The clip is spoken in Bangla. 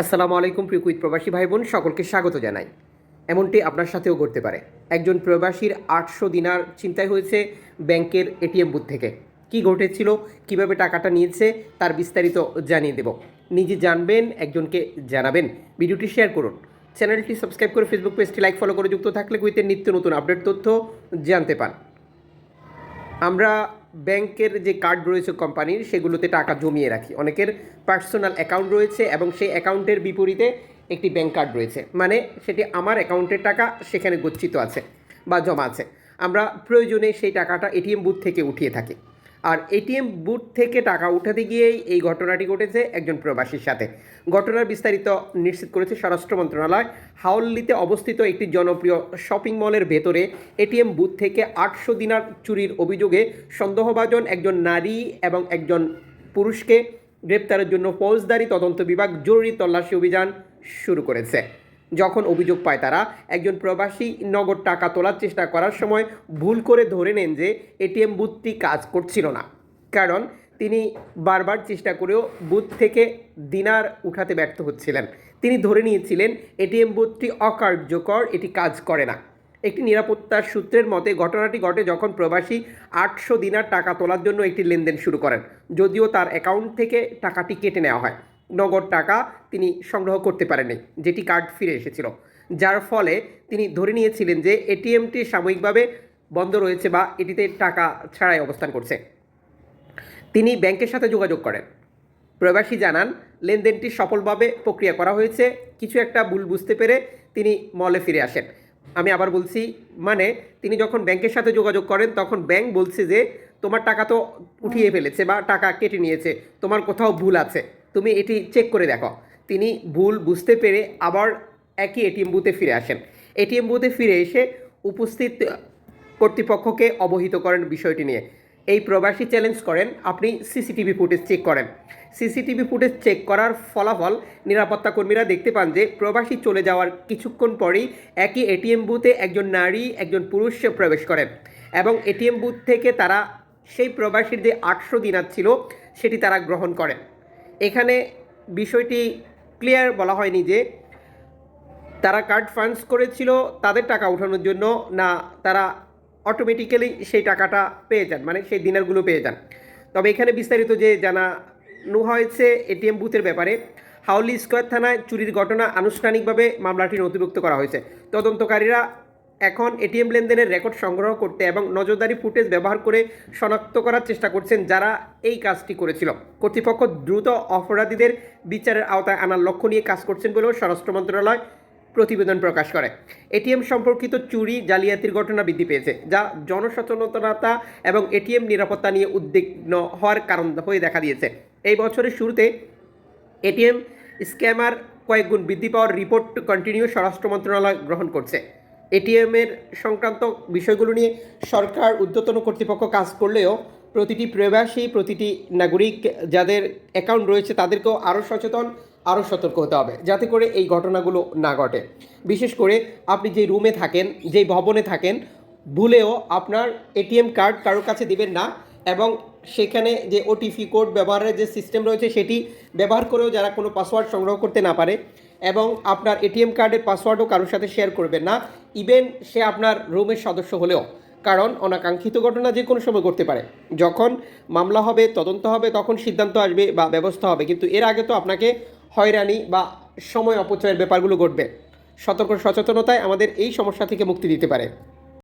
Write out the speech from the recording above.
আসসালামু আলাইকুম প্রিকুইত প্রবাসী ভাই বোন সকলকে স্বাগত জানাই। এমনটি আপনার সাথেও ঘটতে পারে। একজন প্রবাসীর আটশো দিনার চিন্তায় হয়েছে ব্যাংকের এটিএম বুথ থেকে। কি ঘটেছিল, কীভাবে টাকাটা নিয়েছে, তার বিস্তারিত জানিয়ে দেব। নিজে জানবেন, একজনকে জানাবেন। ভিডিওটি শেয়ার করুন। চ্যানেলটি সাবস্ক্রাইব করে ফেসবুক পেজটি লাইক, ফলো করে যুক্ত থাকলে কুইতের নিত্য নতুন আপডেট তথ্য জানতে পান। আমরা ব্যাংকের যে কার্ড রয়েছে কোম্পানির, সেগুলোতে টাকা জমিয়ে রাখি। অনেকের পার্সোনাল অ্যাকাউন্ট রয়েছে এবং সেই অ্যাকাউন্টের বিপরীতে একটি ব্যাংক কার্ড রয়েছে। মানে সেটি আমার অ্যাকাউন্টের টাকা সেখানে গচ্ছিত আছে বা জমা আছে। আমরা প্রয়োজনে সেই টাকাটা এটিএম বুথ থেকে উঠিয়ে থাকি। আর এটিএম বুথ থেকে টাকা উঠাতে গিয়েই এই ঘটনাটি ঘটেছে একজন প্রবাসীর সাথে। ঘটনার বিস্তারিত নিশ্চিত করেছে স্বরাষ্ট্র মন্ত্রণালয়। হাওল্লিতে অবস্থিত একটি জনপ্রিয় শপিং মলের ভেতরে এটিএম বুথ থেকে আটশো দিনার চুরির অভিযোগে সন্দেহভাজন একজন নারী এবং একজন পুরুষকে গ্রেপ্তারের জন্য ফৌজদারি তদন্ত বিভাগ জরুরি তল্লাশি অভিযান শুরু করেছে। যখন অভিযোগ পায় তারা, একজন প্রবাসী নগদ টাকা তোলার চেষ্টা করার সময় ভুল করে ধরে নেন যে এটিএম বুথটি কাজ করছিল না। কারণ তিনি বারবার চেষ্টা করেও বুথ থেকে দিনার উঠাতে ব্যর্থ হচ্ছিলেন। তিনি ধরে নিয়েছিলেন, এটিএম বুথটি অকার্যকর, এটি কাজ করে না। একটি নিরাপত্তার সূত্রের মতে, ঘটনাটি ঘটে যখন প্রবাসী আটশো দিনার টাকা তোলার জন্য একটি লেনদেন শুরু করেন, যদিও তার অ্যাকাউন্ট থেকে টাকাটি কেটে নেওয়া হয়। নগদ টাকা তিনি সংগ্রহ করতে পারেননি, যেটি কার্ড ফিরে এসেছিল। যার ফলে তিনি ধরে নিয়েছিলেন যে এটিএমটি সাময়িকভাবে বন্ধ রয়েছে বা এটিতে টাকা ছাড়াই অবস্থান করছে। তিনি ব্যাংকের সাথে যোগাযোগ করেন। প্রবাসী জানান, লেনদেনটি সফলভাবে প্রক্রিয়া করা হয়েছে। কিছু একটা ভুল বুঝতে পেরে তিনি মলে ফিরে আসেন। আমি আবার বলছি মানে তিনি যখন ব্যাংকের সাথে যোগাযোগ করেন, তখন ব্যাংক বলছে যে, তোমার টাকা তো উঠিয়ে ফেলেছে বা টাকা কেটে নিয়েছে, তোমার কোথাও ভুল আছে। তুমি এটি চেক করে দেখো। তিনি ভুল বুঝতে পেরে আবার একই এটিএম বুথে ফিরে আসেন। এটিএম বুথে ফিরে এসে উপস্থিত কর্তৃপক্ষকে অবহিত করেন বিষয়টি নিয়ে। এই প্রবাসী চ্যালেঞ্জ করেন, আপনি সিসিটিভি ফুটেজ চেক করেন। সিসিটিভি ফুটেজ চেক করার ফলাফল নিরাপত্তা কর্মীরা দেখতে পান যে, প্রবাসী চলে যাওয়ার কিছুক্ষণ পরেই একই এটিএম বুথে একজন নারী, একজন পুরুষ প্রবেশ করেন এবং এটিএম বুথ থেকে তারা সেই প্রবাসীর যে আটশো দিনার ছিল, সেটি তারা গ্রহণ করেন। এখানে বিষয়টি ক্লিয়ার বলা হয়নি যে তারা কার্ড ফান্ডস করেছিল, তাদের টাকা ওঠানোর জন্য, না তারা অটোমেটিক্যালি সেই টাকাটা পেয়ে যান মানে সেই দিনারগুলো পেয়ে যান। তবে এখানে বিস্তারিত যে জানানো হয়েছে এটিএম বুথের ব্যাপারে, হাউলি স্কোয়ার থানায় চুরির ঘটনা আনুষ্ঠানিকভাবে মামলাটি নথিভুক্ত করা হয়েছে। তদন্তকারীরা এখন এটিএম লেনদেনের রেকর্ড সংগ্রহ করতে এবং নজরদারি ফুটেজ ব্যবহার করে শনাক্ত করার চেষ্টা করছেন যারা এই কাজটি করেছিল। কর্তৃপক্ষ দ্রুত অপরাধীদের বিচারের আওতায় আনার লক্ষ্য নিয়ে কাজ করছেন বলেও স্বরাষ্ট্র মন্ত্রণালয় প্রতিবেদন প্রকাশ করে। এটিএম সম্পর্কিত চুরি, জালিয়াতির ঘটনা বৃদ্ধি পেয়েছে, যা জনসচেতনতা এবং এটিএম নিরাপত্তা নিয়ে উদ্বিগ্ন হওয়ার কারণ হয়ে দেখা দিয়েছে। এই বছরের শুরুতে এটিএম স্ক্যামার কয়েক গুণ বৃদ্ধি পাওয়ার রিপোর্ট কন্টিনিউ স্বরাষ্ট্র মন্ত্রণালয় গ্রহণ করছে। এটিএমের সংক্রান্ত বিষয়গুলো নিয়ে সরকার ঊর্ধ্বতন কর্তৃপক্ষ কাজ করলেও প্রতিটি প্রবাসী, প্রতিটি নাগরিক যাদের অ্যাকাউন্ট রয়েছে তাদেরকেও আরও সচেতন, আরও সতর্ক হতে হবে যাতে করে এই ঘটনাগুলো না ঘটে। বিশেষ করে আপনি যে রুমে থাকেন যেই ভবনে থাকেন, ভুলেও আপনার এটিএম কার্ড কারোর কাছে দিবেন না এবং সেখানে যে ওটিপি কোড ব্যবহারের যে সিস্টেম রয়েছে সেটি ব্যবহার করেও যারা কোনো পাসওয়ার্ড সংগ্রহ করতে না পারে এবং আপনার এটিএম কার্ডের পাসওয়ার্ডও কারোর সাথে শেয়ার করবেন না। ইভেন সে আপনার রুমের সদস্য হলেও, কারণ অনাকাঙ্ক্ষিত ঘটনা যে কোনো সময় ঘটতে পারে। যখন মামলা হবে, তদন্ত হবে, তখন সিদ্ধান্ত আসবে বা ব্যবস্থা হবে। কিন্তু এর আগে তো আপনাকে হয়রানি বা সময় অপচয়ের ব্যাপারগুলো ঘটবে। সতর্ক সচেতনতায় আমাদের এই সমস্যা থেকে মুক্তি দিতে পারে।